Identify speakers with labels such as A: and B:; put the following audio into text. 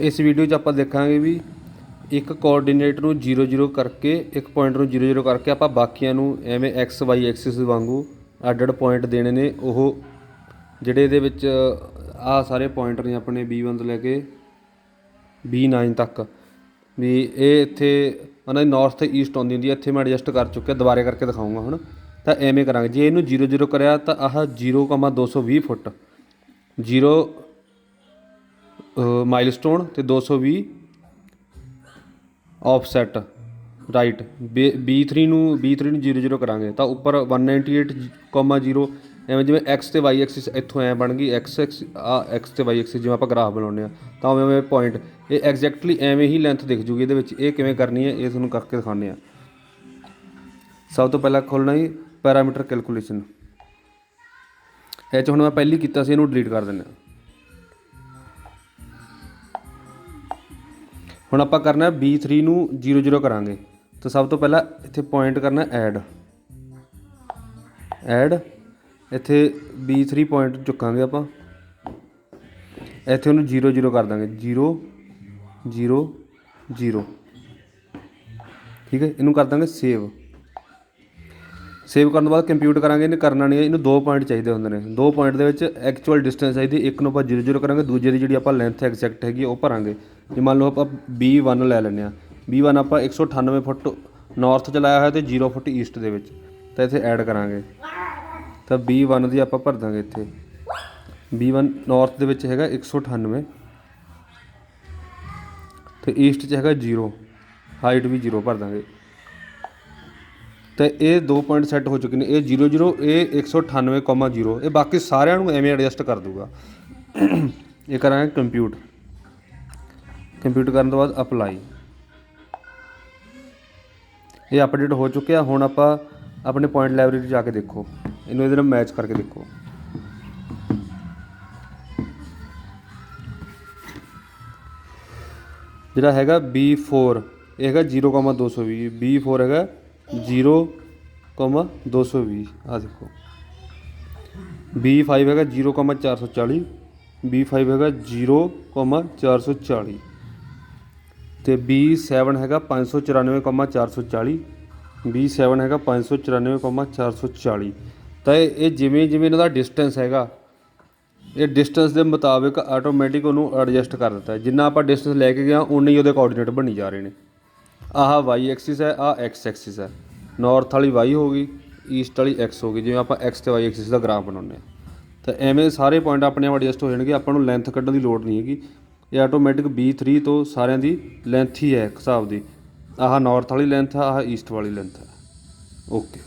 A: ਇਸ ਵੀਡੀਓ 'ਚ ਆਪਾਂ ਦੇਖਾਂਗੇ ਵੀ ਇੱਕ ਕੋਆਰਡੀਨੇਟ ਨੂੰ 0 0 ਕਰਕੇ ਇੱਕ ਪੁਆਇੰਟ ਨੂੰ 0 0 ਕਰਕੇ ਆਪਾਂ ਬਾਕੀਆਂ ਨੂੰ ਐਵੇਂ x y ਐਕਸਿਸ ਵਾਂਗੂ ਅੱਡ ਅੱਡ ਪੁਆਇੰਟ ਦੇਣੇ ਨੇ। ਉਹ ਜਿਹੜੇ ਇਹਦੇ ਵਿੱਚ ਆਹ ਸਾਰੇ ਪੁਆਇੰਟ ਨੇ ਆਪਣੇ B1 ਤੋਂ ਲੈ ਕੇ B9 ਤੱਕ। ਵੀ ਇਹ ਇੱਥੇ ਉਹਨਾਂ ਦੀ ਨਾਰਥ ਤੇ ਈਸਟ ਆਉਂਦੀ ਹੁੰਦੀ ਹੈ ਇੱਥੇ ਮੈਂ ਐਡਜਸਟ ਕਰ ਚੁੱਕਿਆ ਦੁਬਾਰੇ ਕਰਕੇ ਦਿਖਾਉਂਗਾ ਹੁਣ। ਤਾਂ ਐਵੇਂ ਕਰਾਂਗੇ। ਜੇ ਇਹਨੂੰ 0 0 ਕਰਿਆ ਤਾਂ ਆਹ 0,220 ਫੁੱਟ। 0 ਮਾਈਲਸਟੋਨ ਤੇ 220 ਆਫਸੈਟ ਰਾਈਟ B3 ਨੂੰ B3 ਨੂੰ 0 0 ਕਰਾਂਗੇ ਤਾਂ ਉੱਪਰ 198,0 ਐਵੇਂ ਜਿਵੇਂ x ਤੇ y ਐਕਸਿਸ ਇੱਥੋਂ ਐ ਬਣ ਗਈ x ਐਕਸ ਆ x ਤੇ y ਐਕਸਿਸ ਜਿਵੇਂ ਆਪਾਂ ਗ੍ਰਾਫ ਬਣਾਉਂਦੇ ਆ ਤਾਂ ਉਵੇਂ ਉਵੇਂ ਪੁਆਇੰਟ ਇਹ ਐਗਜ਼ੈਕਟਲੀ ਐਵੇਂ ਹੀ ਲੈਂਥ ਦਿਖ ਜੂਗੀ ਇਹਦੇ ਵਿੱਚ ਇਹ ਕਿਵੇਂ ਕਰਨੀ ਹੈ ਇਹ ਤੁਹਾਨੂੰ ਕਰਕੇ ਦਿਖਾਉਂਦੇ ਆ ਸਭ ਤੋਂ ਪਹਿਲਾਂ ਖੋਲਣਾ ਜੀ ਪੈਰਾਮੀਟਰ ਕੈਲਕੂਲੇਸ਼ਨ ਇਹ ਚ ਹੁਣ ਮੈਂ ਪਹਿਲੀ ਕੀਤਾ ਸੀ ਇਹਨੂੰ ਡਿਲੀਟ ਕਰ ਦਿੰਦਾ ਹੁਣ ਆਪਾਂ ਕਰਨਾ ਹੈ B3 ਨੂੰ 0 0 ਕਰਾਂਗੇ। ਤਾਂ ਸਭ ਤੋਂ ਪਹਿਲਾਂ ਇੱਥੇ ਪੁਆਇੰਟ ਕਰਨਾ ਐਡ ਐਡ ਇੱਥੇ B3 ਪੁਆਇੰਟ ਚੁੱਕਾਂਗੇ ਆਪਾਂ। ਇੱਥੇ ਉਹਨੂੰ 0 0 ਕਰ ਦਾਂਗੇ। 0 0 0 ਠੀਕ ਹੈ? ਇਹਨੂੰ ਕਰ ਦਾਂਗੇ ਸੇਵ ਸੇਵ ਕਰਨ ਤੋਂ ਬਾਅਦ ਕੰਪਿਊਟ ਕਰਾਂਗੇ, ਇਹਨੇ ਕਰਨਾ ਨਹੀਂ ਹੈ, ਇਹਨੂੰ ਦੋ ਪੁਆਇੰਟ ਚਾਹੀਦੇ ਹੁੰਦੇ ਨੇ। ਦੋ ਪੁਆਇੰਟ ਦੇ ਵਿੱਚ ਐਕਚੁਅਲ ਡਿਸਟੈਂਸ ਚਾਹੀਦੀ ਇੱਕ ਨੂੰ ਆਪਾਂ 0 0 ਕਰਾਂਗੇ, ਦੂਜੇ ਦੀ ਜਿਹੜੀ ਆਪਾਂ ਲੈਂਥ ਐਗਜ਼ੈਕਟ ਹੈਗੀ ਉਹ ਭਰਾਂਗੇ। ਜੇ ਮੰਨ ਲਓ ਆਪਾਂ B1 ਲੈ ਲੈਂਦੇ ਆ B1 ਆਪਾਂ 198 ਫੁੱਟ ਨਾਰਥ ਚ ਲਾਇਆ ਹੋਇਆ ਤੇ 0 ਫੁੱਟ ਈਸਟ ਦੇ ਵਿੱਚ, ਤਾਂ ਇੱਥੇ ਐਡ ਕਰਾਂਗੇ। ਤਾਂ B1 ਦੀ ਆਪਾਂ ਭਰ ਦਾਂਗੇ ਇੱਥੇ। B1 ਨਾਰਥ ਦੇ ਵਿੱਚ ਹੈਗਾ 198 ਤੇ ਈਸਟ 'ਚ ਹੈਗਾ 0 ਹਾਈਟ ਵੀ 0 ਭਰ ਦਾਂਗੇ। ਤੇ ਇਹ ਦੋ ਪੁਆਇੰਟ ਸੈੱਟ ਹੋ ਚੁੱਕੇ ਨੇ ਇਹ 00 ਇਹ 198,0 ਇਹ ਬਾਕੀ ਸਾਰਿਆਂ ਨੂੰ ਐਵੇਂ ਐਡਜਸਟ ਕਰ ਦੂਗਾ ਇਹ ਕਰਾਂਗੇ ਕੰਪਿਊਟ ਕੰਪਿਊਟ ਕਰਨ ਤੋਂ ਬਾਅਦ ਅਪਲਾਈ ਇਹ ਅਪਡੇਟ ਹੋ ਚੁੱਕਿਆ ਹੁਣ ਆਪਾਂ ਆਪਣੇ ਪੁਆਇੰਟ ਲਾਇਬ੍ਰੇਰੀ ਜਾ ਕੇ ਦੇਖੋ। ਇਹਨੂੰ ਇਹਦੇ ਨਾਲ ਮੈਚ ਕਰਕੇ ਦੇਖੋ। ਜਿਹੜਾ ਹੈਗਾ B4 ਇਹ ਹੈਗਾ 0,220 B4 ਹੈਗਾ 0,220 ਆ ਦੇਖੋ। B5 ਹੈਗਾ 0,440 B5 ਹੈਗਾ 0,440 ਤੇ B7 ਹੈਗਾ 594,440 B7 ਹੈਗਾ 594,440 ਤਾਂ ਇਹ ਜਿਵੇਂ ਜਿਵੇਂ ਇਹਨਾਂ ਦਾ ਡਿਸਟੈਂਸ ਹੈਗਾ ਇਹ ਡਿਸਟੈਂਸ ਦੇ ਮੁਤਾਬਿਕ ਆਟੋਮੈਟਿਕ ਉਹਨੂੰ ਐਡਜਸਟ ਕਰ ਦਿੱਤਾ ਜਿੰਨਾ ਆਪਾਂ ਡਿਸਟੈਂਸ ਲੈ ਕੇ ਗਿਆ ਉਨੇ ਹੀ ਉਹਦੇ ਕੋਆਰਡੀਨੇਟ ਬਣੀ ਜਾ ਰਹੇ ਨੇ। ਆਹ ਵਾਈ ਐਕਸਿਸ ਹੈ, ਆਹ ਐਕਸ ਐਕਸਿਸ ਹੈ। ਨਾਰਥ ਵਾਲੀ ਵਾਈ ਹੋ ਗਈ ਈਸਟ ਵਾਲੀ ਐਕਸ ਹੋ ਗਈ। ਜਿਵੇਂ ਆਪਾਂ ਐਕਸ ਤੇ ਵਾਈ ਐਕਸਿਸ ਦਾ ਗ੍ਰਾਫ ਬਣਾਉਂਦੇ ਆ ਤਾਂ ਐਵੇਂ ਸਾਰੇ ਪੁਆਇੰਟ ਆਪਣੇ ਆਪ ਐਡਜਸਟ ਹੋ ਜਾਣਗੇ ਆਪਾਂ ਨੂੰ ਲੈਂਥ ਕੱਢਣ ਦੀ ਲੋੜ ਨਹੀਂ ਹੈਗੀ। ਇਹ ਆਟੋਮੈਟਿਕ B3 ਤੋਂ ਸਾਰਿਆਂ ਦੀ ਲੈਂਥ ਹੀ ਹੈ ਇੱਕ ਹਿਸਾਬ ਦੀ। ਆਹ ਨਾਰਥ ਵਾਲੀ ਲੈਂਥ ਆ ਆਹ ਈਸਟ ਵਾਲੀ ਲੈਂਥ ਹੈ। ਓਕੇ